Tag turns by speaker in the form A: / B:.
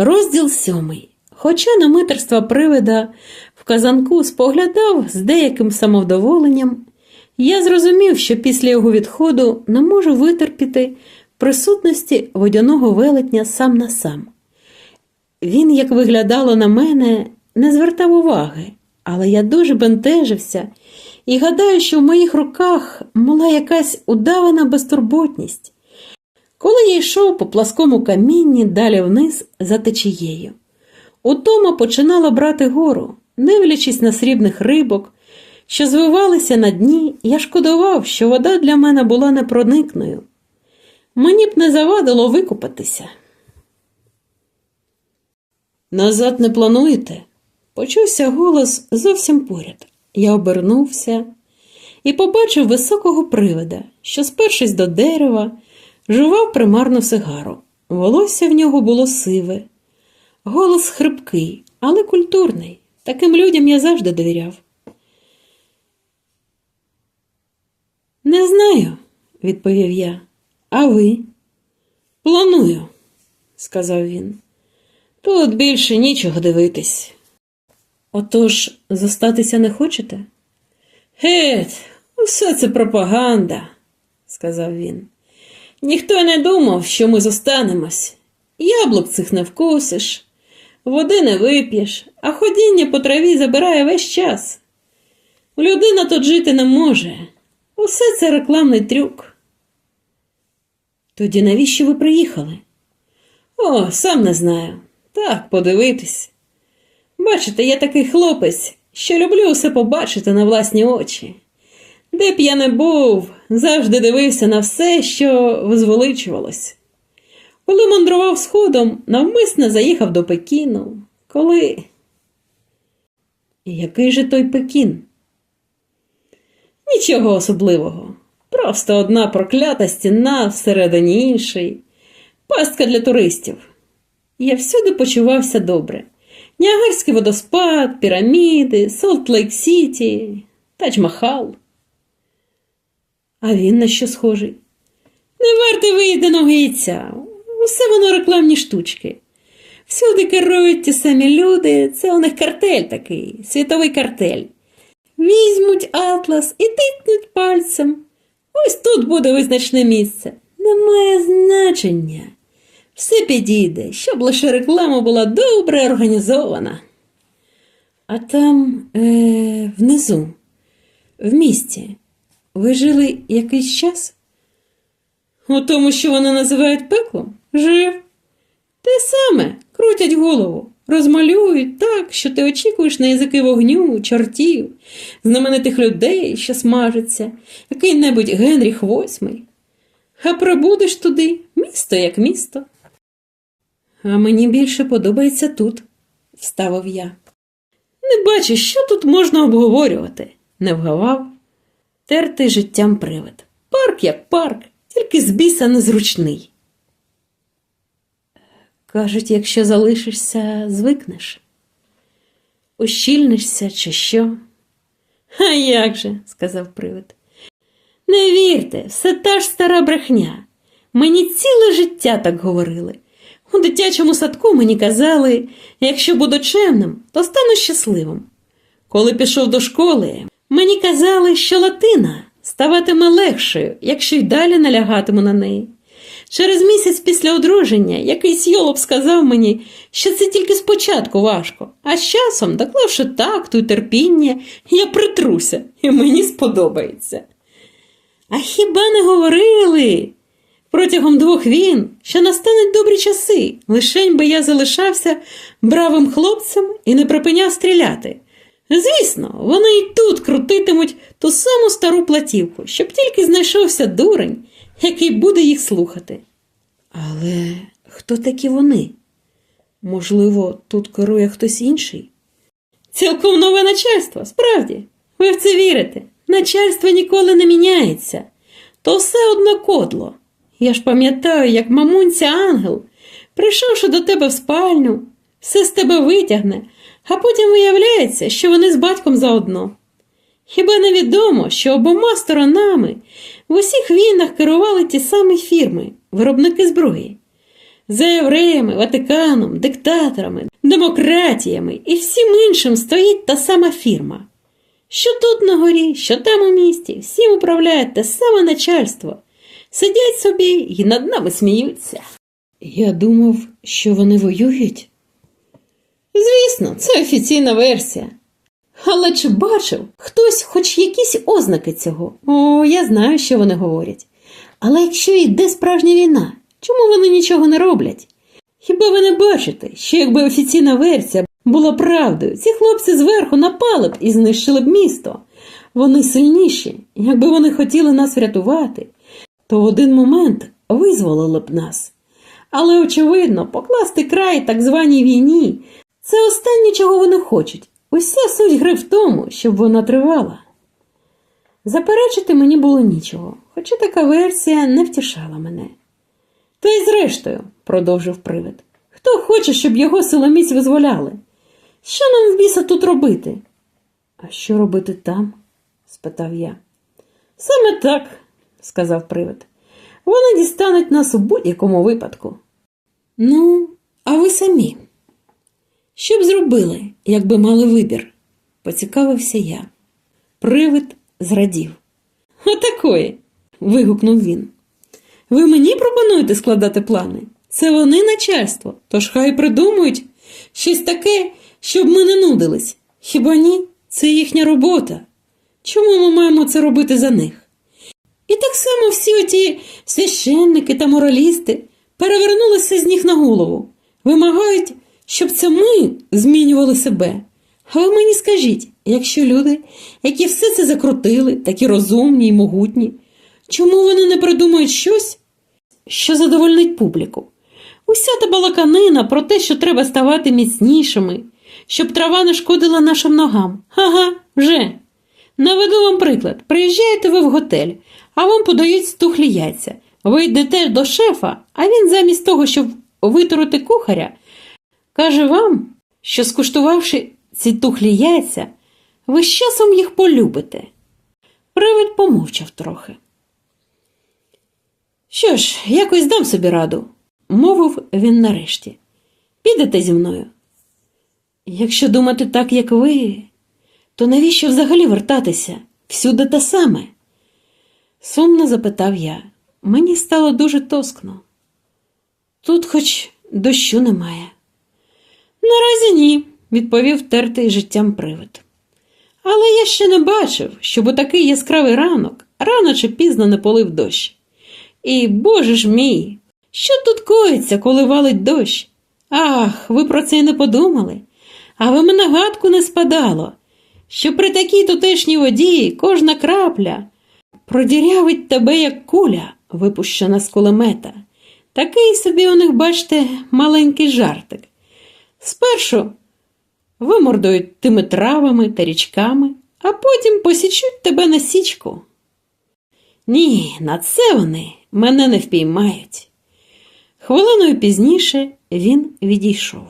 A: Розділ сьомий. Хоча на митерства привида в казанку споглядав з деяким самовдоволенням, я зрозумів, що після його відходу не можу витерпіти присутності водяного велетня сам на сам. Він, як виглядало на мене, не звертав уваги, але я дуже бентежився і гадаю, що в моїх руках була якась удавана безтурботність, коли я йшов по пласкому камінні далі вниз за течією. Утома починала брати гору, дивлячись на срібних рибок, що звивалися на дні, я шкодував, що вода для мене була непроникною. Мені б не завадило викупатися. Назад не плануєте? Почувся голос зовсім поряд. Я обернувся і побачив високого привида, що, спершись до дерева, жував примарну сигару. Волосся в нього було сиве, голос хрипкий, але культурний. Таким людям я завжди довіряв. Не знаю, відповів я. А ви? Планую, сказав він. Тут більше нічого дивитись. Отож, зостатися не хочете? Геть, усе це пропаганда, сказав він. Ніхто не думав, що ми зостанемось. Яблук цих не вкусиш, води не вип'єш, а ходіння по траві забирає весь час. Людина тут жити не може. Усе це рекламний трюк. Тоді навіщо ви приїхали? О, сам не знаю. Так, подивитись. Бачите, я такий хлопець, що люблю усе побачити на власні очі. Де б я не був, завжди дивився на все, що возвеличувалось. Коли мандрував сходом, навмисне заїхав до Пекіну. Коли. Який же той Пекін? Нічого особливого. Просто одна проклята стіна всередині іншої. Пастка для туристів. Я всюди почувався добре. Ніагарський водоспад, піраміди, Солт-Лейк Сіті, Тадж-Махал. А він на що схожий? Не варте виїденого яйця. Усе воно рекламні штучки. Всюди керують ті самі люди, це у них картель такий, світовий картель. Візьмуть атлас і тикнуть пальцем. Ось тут буде визначне місце. Немає значення. Все підійде, щоб лише реклама була добре організована. А там, е, внизу, в місті, ви жили якийсь час? У тому, що вони називають пеклом? Жив. Те саме крутять голову, розмалюють так, що ти очікуєш на язики вогню, чортів, знаменитих людей, що смажаться, який-небудь Генріх VIII. А прибудеш туди, місто як місто. А мені більше подобається тут, вставив я. Не бачу, що тут можна обговорювати, не вгавав. Тертий життям привид. Парк як парк, тільки з біса незручний. Кажуть, якщо залишишся, звикнеш, ущільнишся чи що. А як же, сказав привид. Не вірте, все та ж стара брехня. Мені ціле життя так говорили. У дитячому садку мені казали, якщо буду чемним, то стану щасливим. Коли пішов до школи, мені казали, що латина ставатиме легшою, якщо й далі налягатиму на неї. Через місяць після одруження якийсь йолоп сказав мені, що це тільки спочатку важко, а з часом, доклавши такту й терпіння, я притруся, і мені сподобається. А хіба не говорили? Протягом двох війн, що настануть добрі часи, лишень би я залишався бравим хлопцем і не припиняв стріляти. Звісно, вони й тут крутитимуть ту саму стару платівку, щоб тільки знайшовся дурень, який буде їх слухати. Але хто такі вони? Можливо, тут керує хтось інший? Цілком нове начальство, справді. Ви в це вірите. Начальство ніколи не міняється. То все одно кодло. Я ж пам'ятаю, як мамунця ангел, прийшовши до тебе в спальню, все з тебе витягне, а потім виявляється, що вони з батьком заодно. Хіба не відомо, що обома сторонами в усіх війнах керували ті самі фірми, виробники зброї? За євреями, Ватиканом, диктаторами, демократіями і всім іншим стоїть та сама фірма. Що тут на горі, що там у місті, всім управляє те саме начальство. Сидять собі і над нами сміються. Я думав, що вони воюють. Звісно, це офіційна версія. Але чи бачив хтось хоч якісь ознаки цього? О, я знаю, що вони говорять. Але якщо йде справжня війна, чому вони нічого не роблять? Хіба ви не бачите, що якби офіційна версія була правдою, ці хлопці зверху напали б і знищили б місто? Вони сильніші, якби вони хотіли нас врятувати, то в один момент визволили б нас. Але, очевидно, покласти край так званій війні це останнє, чого вони хочуть. Уся суть гри в тому, щоб вона тривала. Заперечити мені було нічого, хоча така версія не втішала мене. Та й зрештою, продовжив привид, хто хоче, щоб його силоміць визволяли? Що нам в біса тут робити? А що робити там? спитав я. Саме так, сказав привид. Вони дістануть нас у будь-якому випадку. Ну, а ви самі. Що б зробили, якби мали вибір? поцікавився я. Привид зрадів. Отакої. вигукнув він. Ви мені пропонуєте складати плани? Це вони начальство, тож хай придумують щось таке, щоб ми не нудились. Хіба ні? Це їхня робота. Чому ми маємо це робити за них? І так само всі оті священники та моралісти перевернулися з ніг на голову, вимагають, щоб це ми змінювали себе. А ви мені скажіть, якщо люди, які все це закрутили, такі розумні й могутні, чому вони не придумають щось, що задовольнить публіку? Уся та балаканина про те, що треба ставати міцнішими, щоб трава не шкодила нашим ногам. Ага, вже. Наведу вам приклад. Приїжджаєте ви в готель, а вам подають стухлі яйця. Ви йдете до шефа, а він замість того, щоб витурити кухаря, каже вам, що скуштувавши ці тухлі яйця, ви з часом їх полюбите. Привид помовчав трохи. Що ж, якось дам собі раду, мовив він нарешті. Підете зі мною. Якщо думати так, як ви, то навіщо взагалі вертатися? Всюди те саме? Сумно запитав я. Мені стало дуже тоскно. Тут хоч дощу немає. Наразі ні, відповів тертий життям привид. Але я ще не бачив, щоб у такий яскравий ранок рано чи пізно не полив дощ. І, боже ж мій, що тут коїться, коли валить дощ? Ах, ви про це й не подумали. А ви мене гадку не спадало, що при такій тутешній воді кожна крапля продірявить тебе, як куля, випущена з кулемета. Такий собі у них, бачите, маленький жартик. Спершу вимордують тими травами та річками, а потім посічуть тебе на січку. Ні, на це вони мене не впіймають. Хвилиною пізніше він відійшов.